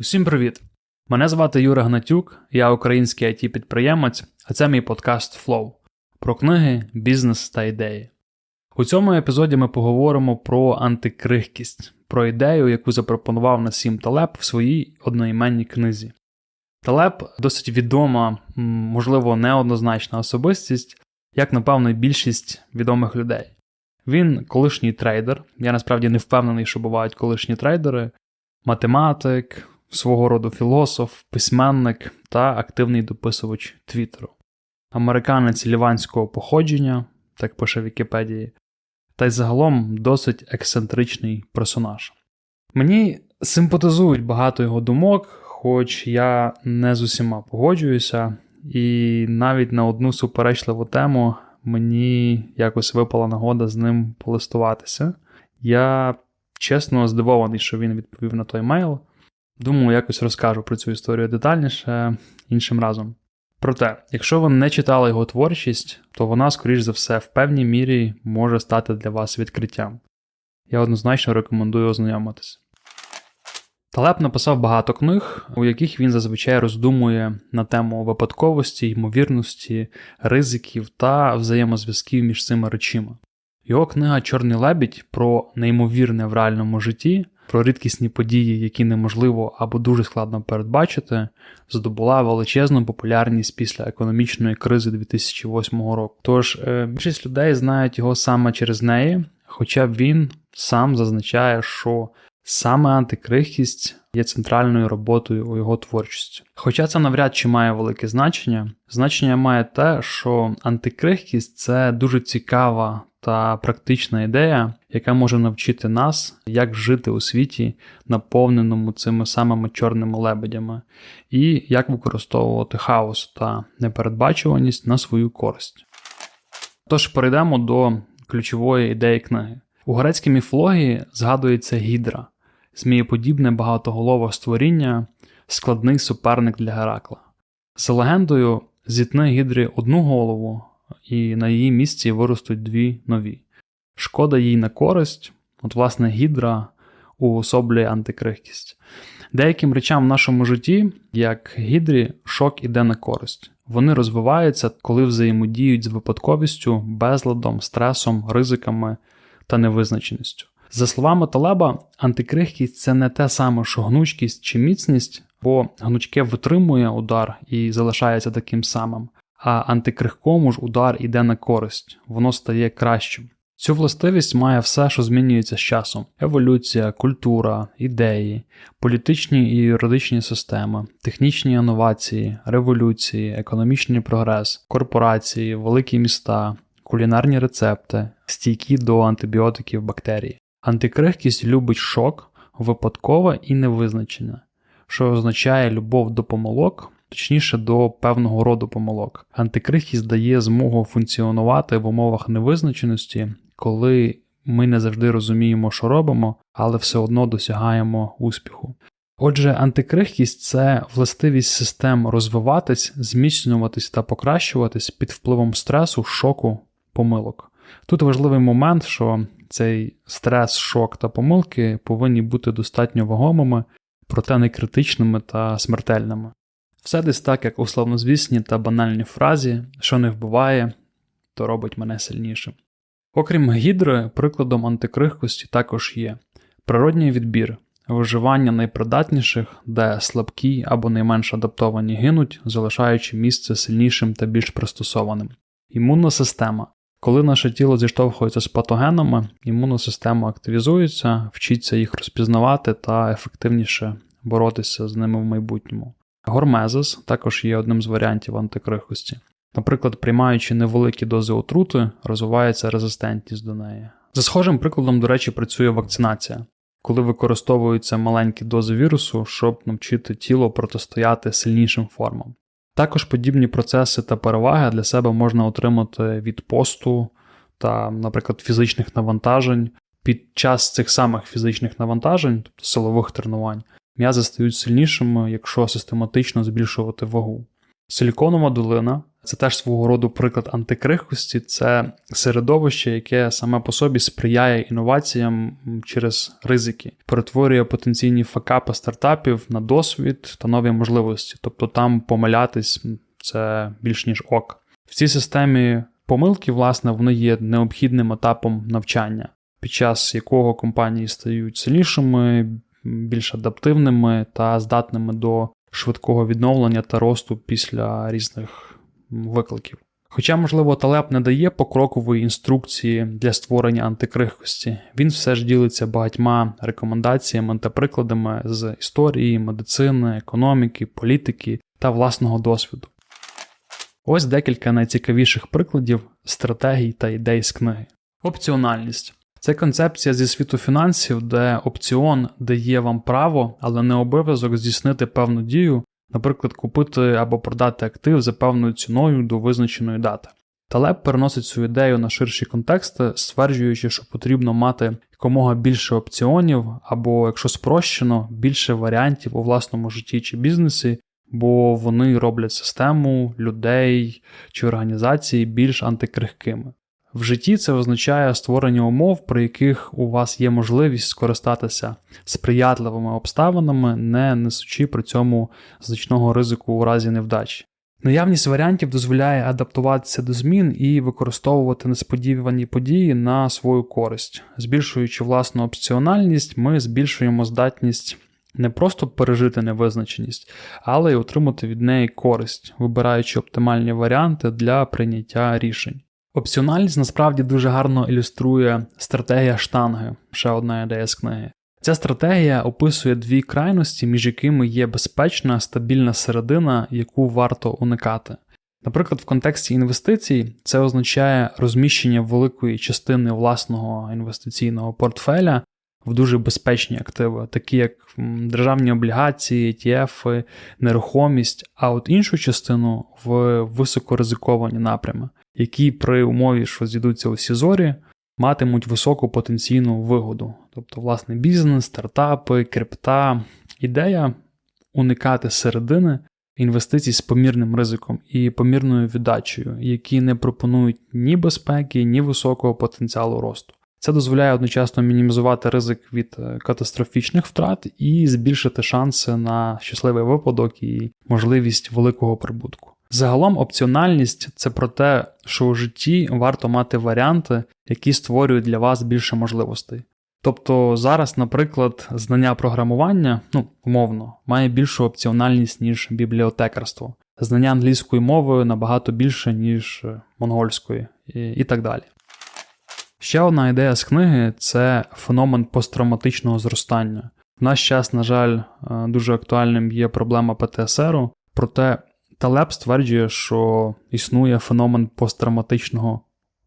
Усім привіт! Мене звати Юра Гнатюк, я український it підприємець а це мій подкаст Flow про книги, бізнес та ідеї. У цьому епізоді ми поговоримо про антикрихкість, про ідею, яку запропонував Насім Талеб в своїй одноіменній книзі. Талеб досить відома, можливо, неоднозначна особистість, як, напевно, більшість відомих людей. Він колишній трейдер. Я насправді не впевнений, що бувають колишні трейдери, математик, свого роду філософ, письменник та активний дописувач Твіттеру. Американець ліванського походження, так пише Вікіпедії, та й загалом досить ексцентричний персонаж. Мені симпатизують багато його думок, хоч я не з усіма погоджуюся, і навіть на одну суперечливу тему мені якось випала нагода з ним полистуватися. Я чесно здивований, що він відповів на той мейл. Думаю, якось розкажу про цю історію детальніше іншим разом. Проте, якщо ви не читали його творчість, то вона, скоріш за все, в певній мірі може стати для вас відкриттям. Я однозначно рекомендую ознайомитись. Талеб написав багато книг, у яких він зазвичай роздумує на тему випадковості, ймовірності, ризиків та взаємозв'язків між цими речима. Його книга Чорний лебідь про неймовірне в реальному житті, про рідкісні події, які неможливо або дуже складно передбачити, здобула величезну популярність після економічної кризи 2008 року. Тож е, більшість людей знають його саме через неї, хоча він сам зазначає, що саме антикрихкість є центральною роботою у його творчості. Хоча це навряд чи має велике значення, значення має те, що антикрихкість це дуже цікава та практична ідея, яка може навчити нас, як жити у світі, наповненому цими самими чорними лебедями, і як використовувати хаос та непередбачуваність на свою користь. Тож перейдемо до ключової ідеї книги. У грецькій міфології згадується гідра, змієподібне багатоголове створіння, складний суперник для Геракла. За легендою, зітне гідрі одну голову, і на її місці виростуть дві нові. Шкода їй на користь, от, власне, гідра уособлює антикрихкість. Деяким речам в нашому житті, як гідрі, шок іде на користь. Вони розвиваються, коли взаємодіють з випадковістю, безладом, стресом, ризиками та невизначеністю. За словами Талеба, антикрихкість це не те саме, що гнучкість чи міцність, бо гнучке витримує удар і залишається таким самим а антикрихкому ж удар іде на користь, воно стає кращим. Цю властивість має все, що змінюється з часом: еволюція, культура, ідеї, політичні і юридичні системи, технічні інновації, революції, економічний прогрес, корпорації, великі міста, кулінарні рецепти, стійкі до антибіотиків бактерії. Антикрихкість любить шок, випадкове і невизначене, що означає любов до помилок, точніше до певного роду помилок. Антикрихість дає змогу функціонувати в умовах невизначеності, коли ми не завжди розуміємо, що робимо, але все одно досягаємо успіху. Отже, антикрихкість це властивість систем розвиватись, зміцнюватись та покращуватись під впливом стресу, шоку, помилок. Тут важливий момент, що цей стрес, шок та помилки повинні бути достатньо вагомими, проте не критичними та смертельними. Все десь так, як у славнозвісній та банальній фразі, що не вбиває, то робить мене сильнішим. Окрім гідри, прикладом антикрихкості також є природній відбір, виживання найпридатніших, де слабкі або найменш адаптовані гинуть, залишаючи місце сильнішим та більш пристосованим. Імунна система. Коли наше тіло зіштовхується з патогенами, імунна система активізується, вчиться їх розпізнавати та ефективніше боротися з ними в майбутньому. Гормезис також є одним з варіантів антикрихості. Наприклад, приймаючи невеликі дози отрути, розвивається резистентність до неї. За схожим прикладом, до речі, працює вакцинація, коли використовуються маленькі дози вірусу, щоб навчити тіло протистояти сильнішим формам. Також подібні процеси та переваги для себе можна отримати від посту та, наприклад, фізичних навантажень. Під час цих самих фізичних навантажень, тобто силових тренувань, м'язи стають сильнішими, якщо систематично збільшувати вагу. Силіконова долина це теж свого роду приклад антикрихкості, це середовище, яке саме по собі сприяє інноваціям через ризики, перетворює потенційні факапи стартапів на досвід та нові можливості. Тобто там помилятись це більш ніж ок. В цій системі помилки, власне, вони є необхідним етапом навчання, під час якого компанії стають сильнішими, більш адаптивними та здатними до швидкого відновлення та росту після різних викликів. Хоча, можливо, Талеб не дає покрокової інструкції для створення антикрихкості, він все ж ділиться багатьма рекомендаціями та прикладами з історії, медицини, економіки, політики та власного досвіду. Ось декілька найцікавіших прикладів стратегій та ідей з книги. Опціональність це концепція зі світу фінансів, де опціон дає вам право, але не обов'язок здійснити певну дію, наприклад, купити або продати актив за певною ціною до визначеної дати. Талеб переносить цю ідею на ширші контексти, стверджуючи, що потрібно мати якомога більше опціонів, або, якщо спрощено, більше варіантів у власному житті чи бізнесі, бо вони роблять систему людей чи організації більш антикрихкими. В житті це означає створення умов, при яких у вас є можливість скористатися сприятливими обставинами, не несучи при цьому значного ризику у разі невдачі. Наявність варіантів дозволяє адаптуватися до змін і використовувати несподівані події на свою користь. Збільшуючи власну опціональність, ми збільшуємо здатність не просто пережити невизначеність, але й отримати від неї користь, вибираючи оптимальні варіанти для прийняття рішень. Опціональність насправді дуже гарно ілюструє стратегія штанги, ще одна ідея з книги. Ця стратегія описує дві крайності, між якими є безпечна, стабільна середина, яку варто уникати. Наприклад, в контексті інвестицій це означає розміщення великої частини власного інвестиційного портфеля в дуже безпечні активи, такі як державні облігації, ETF, нерухомість, а от іншу частину в високоризиковані напрями, які при умові, що зійдуться усі зорі, матимуть високу потенційну вигоду. Тобто, власне, бізнес, стартапи, крипта. Ідея уникати середини інвестицій з помірним ризиком і помірною віддачею, які не пропонують ні безпеки, ні високого потенціалу росту. Це дозволяє одночасно мінімізувати ризик від е, катастрофічних втрат і збільшити шанси на щасливий випадок і можливість великого прибутку. Загалом опціональність це про те, що у житті варто мати варіанти, які створюють для вас більше можливостей. Тобто зараз, наприклад, знання програмування, ну, умовно, має більшу опціональність, ніж бібліотекарство. Знання англійської мови набагато більше, ніж е, монгольської, і, і так далі. Ще одна ідея з книги це феномен посттравматичного зростання. В наш час, на жаль, е, дуже актуальним є проблема ПТСР, проте Талеб стверджує, що існує феномен посттравматичного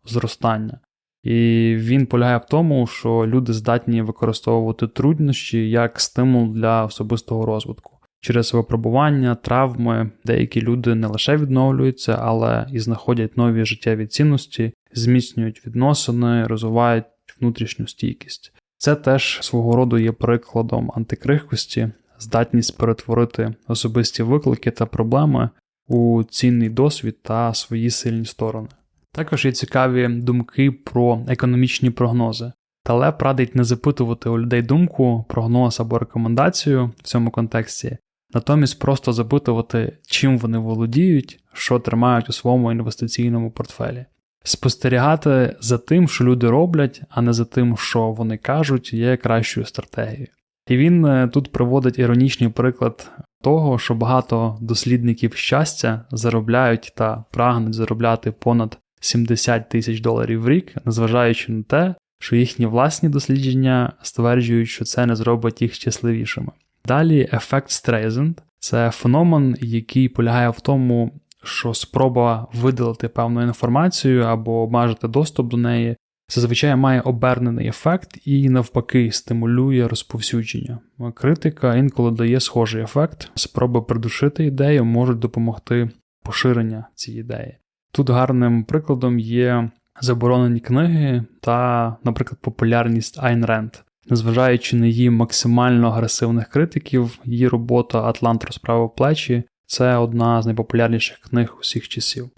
зростання. І він полягає в тому, що люди здатні використовувати труднощі як стимул для особистого розвитку. Через випробування, травми деякі люди не лише відновлюються, але і знаходять нові життєві цінності, зміцнюють відносини, розвивають внутрішню стійкість. Це теж свого роду є прикладом антикрихкості, здатність перетворити особисті виклики та проблеми у цінний досвід та свої сильні сторони. Також є цікаві думки про економічні прогнози. Талеб радить не запитувати у людей думку, прогноз або рекомендацію в цьому контексті, натомість просто запитувати, чим вони володіють, що тримають у своєму інвестиційному портфелі. Спостерігати за тим, що люди роблять, а не за тим, що вони кажуть, є кращою стратегією. І він е, тут приводить іронічний приклад того, що багато дослідників щастя заробляють та прагнуть заробляти понад 70 тисяч доларів в рік, незважаючи на те, що їхні власні дослідження стверджують, що це не зробить їх щасливішими. Далі ефект Стрейзенд це феномен, який полягає в тому, що спроба видалити певну інформацію або обмежити доступ до неї зазвичай має обернений ефект і навпаки стимулює розповсюдження. Критика інколи дає схожий ефект, спроби придушити ідею можуть допомогти поширення цієї ідеї. Тут гарним прикладом є заборонені книги та, наприклад, популярність Айн Ренд. Незважаючи на її максимально агресивних критиків, її робота Атлант розправив плечі це одна з найпопулярніших книг усіх часів.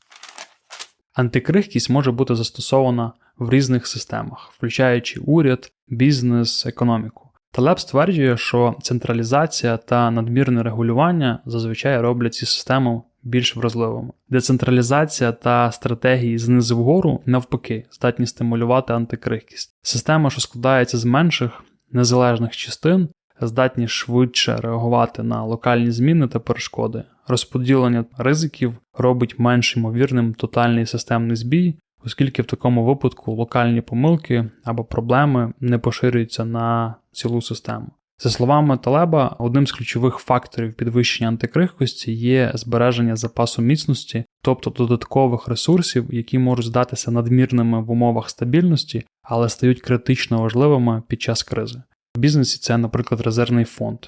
Антикрихкість може бути застосована в різних системах, включаючи уряд, бізнес, економіку. Талеб стверджує, що централізація та надмірне регулювання зазвичай роблять ці системи більш вразливими. Децентралізація та стратегії знизу вгору, навпаки, здатні стимулювати антикрихкість. Система, що складається з менших незалежних частин, здатні швидше реагувати на локальні зміни та перешкоди. Розподілення ризиків робить менш ймовірним тотальний системний збій, оскільки в такому випадку локальні помилки або проблеми не поширюються на цілу систему. За словами Талеба, одним з ключових факторів підвищення антикрихкості є збереження запасу міцності, тобто додаткових ресурсів, які можуть здатися надмірними в умовах стабільності, але стають критично важливими під час кризи. В бізнесі це, наприклад, резервний фонд.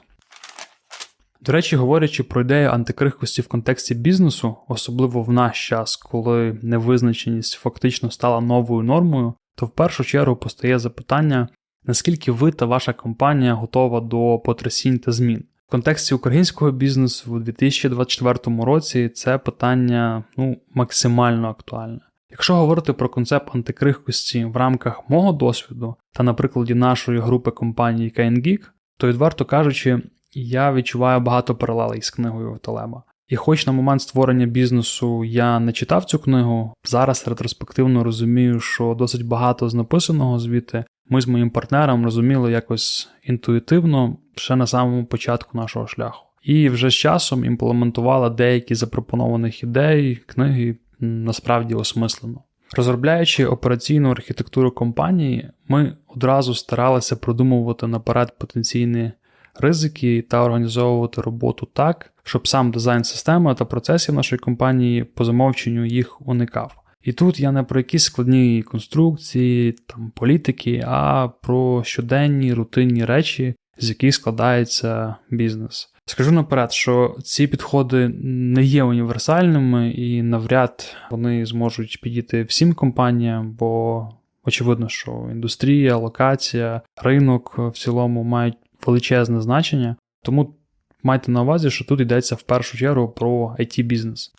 До речі, говорячи про ідею антикрихкості в контексті бізнесу, особливо в наш час, коли невизначеність фактично стала новою нормою, то в першу чергу постає запитання, наскільки ви та ваша компанія готова до потрясінь та змін. В контексті українського бізнесу у 2024 році це питання ну, максимально актуальне. Якщо говорити про концепт антикрихкості в рамках мого досвіду та на прикладі нашої групи компаній KNGeek, то відверто кажучи, я відчуваю багато паралелей з книгою Талеба. І хоч на момент створення бізнесу я не читав цю книгу, зараз ретроспективно розумію, що досить багато з написаного звідти ми з моїм партнером розуміли якось інтуїтивно ще на самому початку нашого шляху. І вже з часом імплементувала деякі запропонованих ідей, книги насправді осмислено. Розробляючи операційну архітектуру компанії, ми одразу старалися продумувати наперед потенційні ризики та організовувати роботу так, щоб сам дизайн системи та процесів нашої компанії по замовченню їх уникав. І тут я не про якісь складні конструкції, там політики, а про щоденні рутинні речі, з яких складається бізнес. Скажу наперед, що ці підходи не є універсальними і навряд вони зможуть підійти всім компаніям, бо очевидно, що індустрія, локація, ринок в цілому мають величезне значення. Тому майте на увазі, що тут йдеться в першу чергу про it бізнес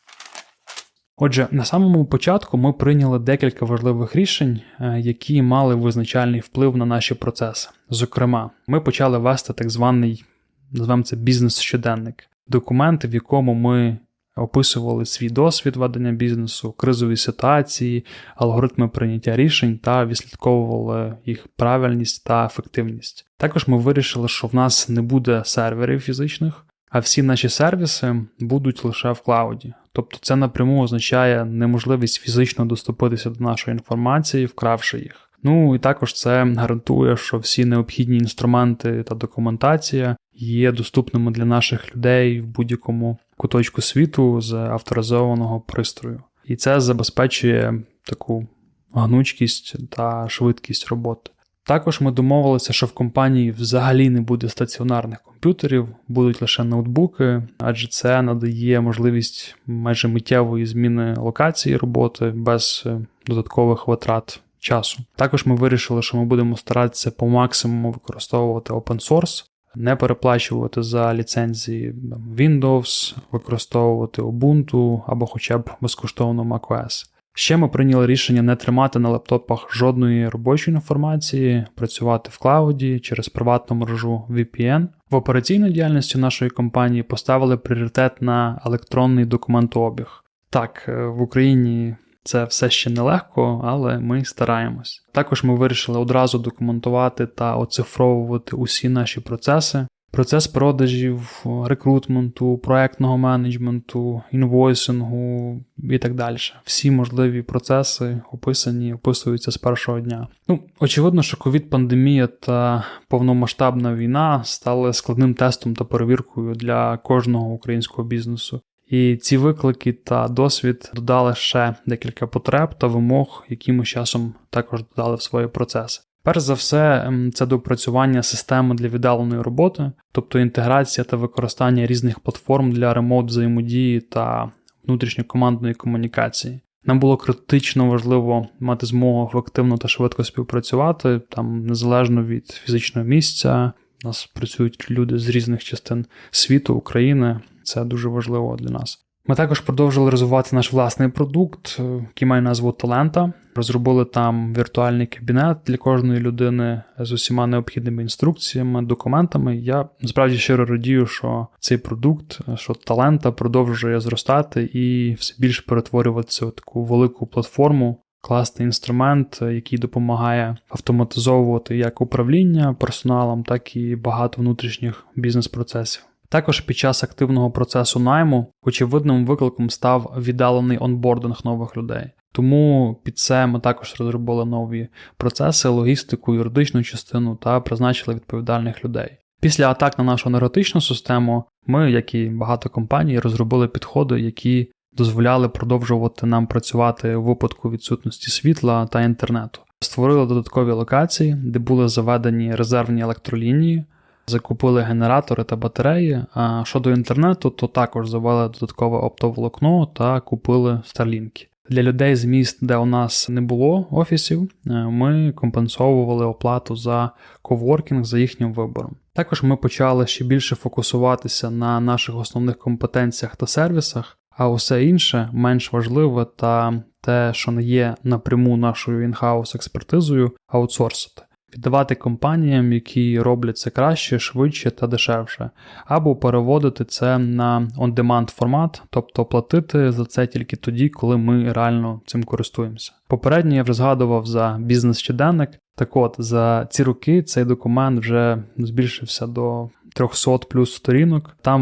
Отже, на самому початку ми прийняли декілька важливих рішень, е, які мали визначальний вплив на наші процеси. Зокрема, ми почали вести так званий, називаємо це бізнес-щоденник, документ, в якому ми описували свій досвід ведення бізнесу, кризові ситуації, алгоритми прийняття рішень та відслідковували їх правильність та ефективність. Також ми вирішили, що в нас не буде серверів фізичних, а всі наші сервіси будуть лише в клауді. Тобто це напряму означає неможливість фізично доступитися до нашої інформації, вкравши їх. Ну і також це гарантує, що всі необхідні інструменти та документація є доступними для наших людей в будь-якому куточку світу з авторизованого пристрою. І це забезпечує таку гнучкість та швидкість роботи. Також ми домовилися, що в компанії взагалі не буде стаціонарних комп'ютерів, будуть лише ноутбуки, адже це надає можливість майже миттєвої зміни локації роботи без е, додаткових витрат часу. Також ми вирішили, що ми будемо старатися по максимуму використовувати open source, не переплачувати за ліцензії Windows, використовувати Ubuntu або хоча б безкоштовно macOS. Ще ми прийняли рішення не тримати на лаптопах жодної робочої інформації, працювати в клауді через приватну мережу VPN. В операційній діяльності нашої компанії поставили пріоритет на електронний документообіг. Так, е, в Україні це все ще нелегко, але ми стараємось. Також ми вирішили одразу документувати та оцифровувати усі наші процеси. Процес продажів, рекрутменту, проектного менеджменту, інвойсингу і так далі. Всі можливі процеси описані, описуються з першого дня. Ну, очевидно, що ковід-пандемія та повномасштабна війна стали складним тестом та перевіркою для кожного українського бізнесу. І ці виклики та досвід додали ще декілька потреб та вимог, які ми часом також додали в свої процеси. Перш за все, ем, це допрацювання системи для віддаленої роботи, тобто інтеграція та використання різних платформ для ремонт взаємодії та внутрішньокомандної комунікації. Нам було критично важливо мати змогу ефективно та швидко співпрацювати, там незалежно від фізичного місця, У нас працюють люди з різних частин світу, України. Це дуже важливо для нас. Ми також продовжили розвивати наш власний продукт, який має назву Талента. Розробили там віртуальний кабінет для кожної людини з усіма необхідними інструкціями, документами. Я справді щиро радію, що цей продукт, що талента продовжує зростати і все більше перетворюватися в таку велику платформу. Класний інструмент, який допомагає автоматизовувати як управління персоналом, так і багато внутрішніх бізнес-процесів. Також під час активного процесу найму очевидним викликом став віддалений онбординг нових людей. Тому під це ми також розробили нові процеси, логістику, юридичну частину та призначили відповідальних людей. Після атак на нашу енергетичну систему ми, як і багато компаній, розробили підходи, які дозволяли продовжувати нам працювати у випадку відсутності світла та інтернету. Створили додаткові локації, де були заведені резервні електролінії закупили генератори та батареї. А щодо інтернету, то також завели додаткове оптоволокно та купили старлінки. Для людей з міст, де у нас не було офісів, е, ми компенсовували оплату за коворкінг за їхнім вибором. Також ми почали ще більше фокусуватися на наших основних компетенціях та сервісах, а усе інше менш важливе та те, що не є напряму нашою інхаус експертизою, аутсорсити віддавати компаніям, які роблять це краще, швидше та дешевше, або переводити це на on-demand формат, тобто платити за це тільки тоді, коли ми реально цим користуємося. Попередньо я вже згадував за бізнес-щоденник. Так от, за ці роки цей документ вже збільшився до 300 плюс сторінок. Там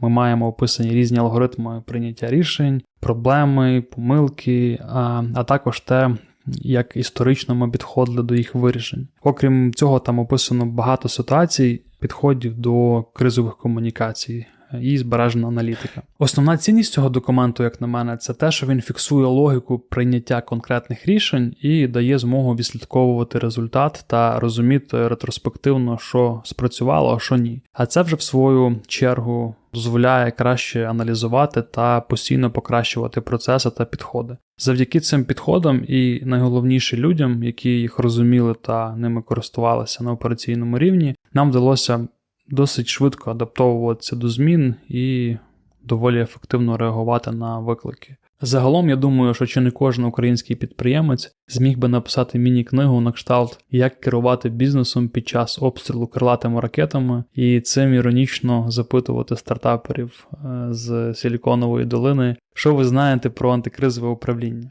ми маємо описані різні алгоритми прийняття рішень, проблеми, помилки, а, а також те, як історично ми підходили до їх вирішень. Окрім цього, там описано багато ситуацій, підходів до кризових комунікацій. І збережена аналітика. Основна цінність цього документу, як на мене, це те, що він фіксує логіку прийняття конкретних рішень і дає змогу відслідковувати результат та розуміти ретроспективно, що спрацювало, а що ні. А це вже в свою чергу дозволяє краще аналізувати та постійно покращувати процеси та підходи. Завдяки цим підходам і найголовніше людям, які їх розуміли та ними користувалися на операційному рівні, нам вдалося досить швидко адаптовуватися до змін і доволі ефективно реагувати на виклики. Загалом, я думаю, що чи не кожен український підприємець зміг би написати міні-книгу на кшталт, як керувати бізнесом під час обстрілу крилатими ракетами, і цим іронічно запитувати стартаперів е, з Силіконової долини, що ви знаєте про антикризове управління.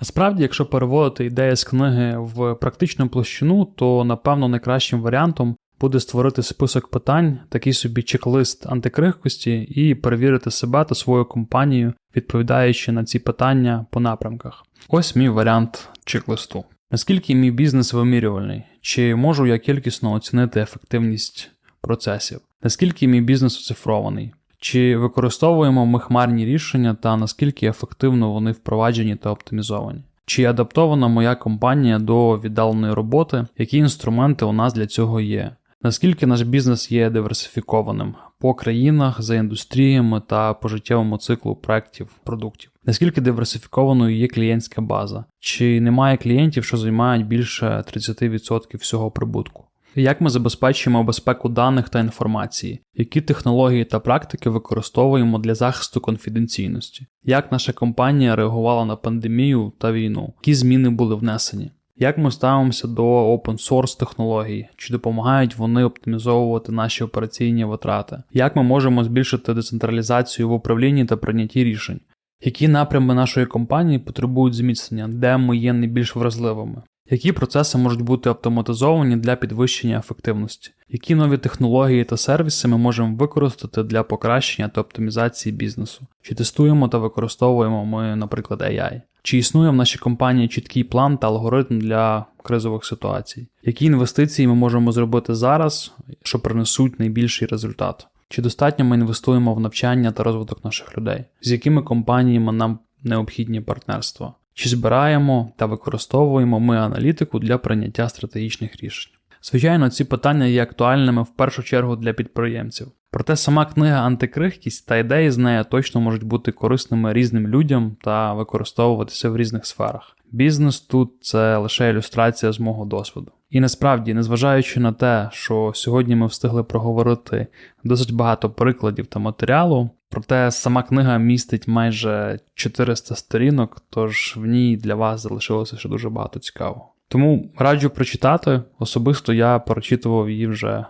Насправді, якщо переводити ідеї з книги в практичну площину, то напевно найкращим варіантом буде створити список питань, такий собі чек-лист антикрихкості, і перевірити себе та свою компанію, відповідаючи на ці питання по напрямках. Ось мій варіант чек-листу. Наскільки мій бізнес вимірювальний? Чи можу я кількісно оцінити ефективність процесів? Наскільки мій бізнес оцифрований? Чи використовуємо ми хмарні рішення та наскільки ефективно вони впроваджені та оптимізовані? Чи адаптована моя компанія до віддаленої роботи? Які інструменти у нас для цього є? Наскільки наш бізнес є диверсифікованим по країнах, за індустріями та по життєвому циклу проєктів, продуктів? Наскільки диверсифікованою є клієнтська база? Чи немає клієнтів, що займають більше 30% всього прибутку? Як ми забезпечуємо безпеку даних та інформації, які технології та практики використовуємо для захисту конфіденційності? Як наша компанія реагувала на пандемію та війну? Які зміни були внесені? Як ми ставимося до open source технологій, чи допомагають вони оптимізовувати наші операційні витрати? Як ми можемо збільшити децентралізацію в управлінні та прийнятті рішень? Які напрями нашої компанії потребують зміцнення, де ми є найбільш вразливими? Які процеси можуть бути автоматизовані для підвищення ефективності? Які нові технології та сервіси ми можемо використати для покращення та оптимізації бізнесу? Чи тестуємо та використовуємо ми, наприклад, AI? Чи існує в нашій компанії чіткий план та алгоритм для кризових ситуацій? Які інвестиції ми можемо зробити зараз, що принесуть найбільший результат? Чи достатньо ми інвестуємо в навчання та розвиток наших людей? З якими компаніями нам необхідні партнерства? Чи збираємо та використовуємо ми аналітику для прийняття стратегічних рішень? Звичайно, ці питання є актуальними в першу чергу для підприємців. Проте сама книга Антикрихкість та ідеї з нею точно можуть бути корисними різним людям та використовуватися в різних сферах. Бізнес тут це лише ілюстрація з мого досвіду. І насправді, незважаючи на те, що сьогодні ми встигли проговорити досить багато прикладів та матеріалу, проте сама книга містить майже 400 сторінок, тож в ній для вас залишилося ще дуже багато цікавого. Тому раджу прочитати. Особисто я перечитував її вже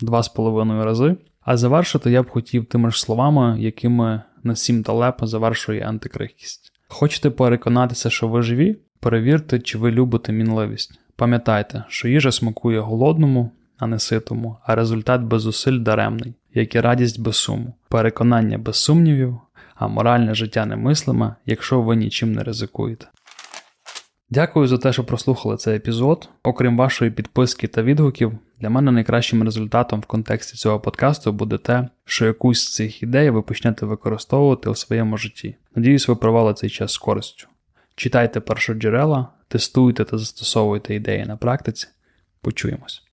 два з половиною рази. А завершити я б хотів тими ж словами, якими Насім Талеб завершує антикрихкість. Хочете переконатися, що ви живі? Перевірте, чи ви любите мінливість. Пам'ятайте, що їжа смакує голодному, а не ситому, а результат без зусиль даремний, як і радість без суму, переконання без сумнівів, а моральне життя немислиме, якщо ви нічим не ризикуєте. Дякую за те, що прослухали цей епізод. Окрім вашої підписки та відгуків, для мене найкращим результатом в контексті цього подкасту буде те, що якусь з цих ідей ви почнете використовувати у своєму житті. Надіюсь, ви провели цей час з користю. Читайте першоджерела, тестуйте та застосовуйте ідеї на практиці. Почуємось.